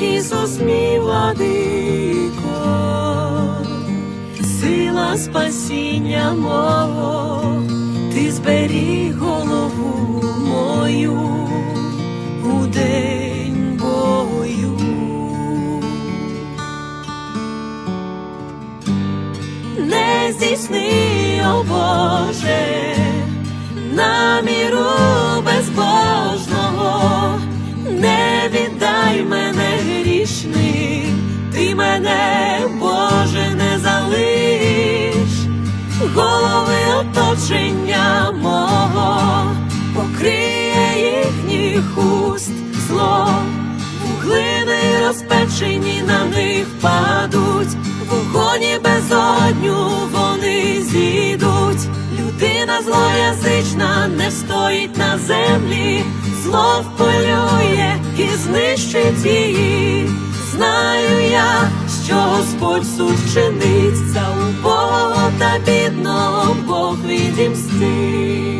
Ісус мій владико, сила спасіння мого, ти зберіг голову мою у день бою. Не здійсни, о Боже, мене, Боже, не залиш, голови оточення мого, покриє їхніх уст зло, вуглини розпечені на них падуть, вогонь і безодню вони зійдуть. Людина злоязична не стоїть на землі, зло вполює і знищить її. Що Господь суд чинить за убого та бідного Бог відімстить.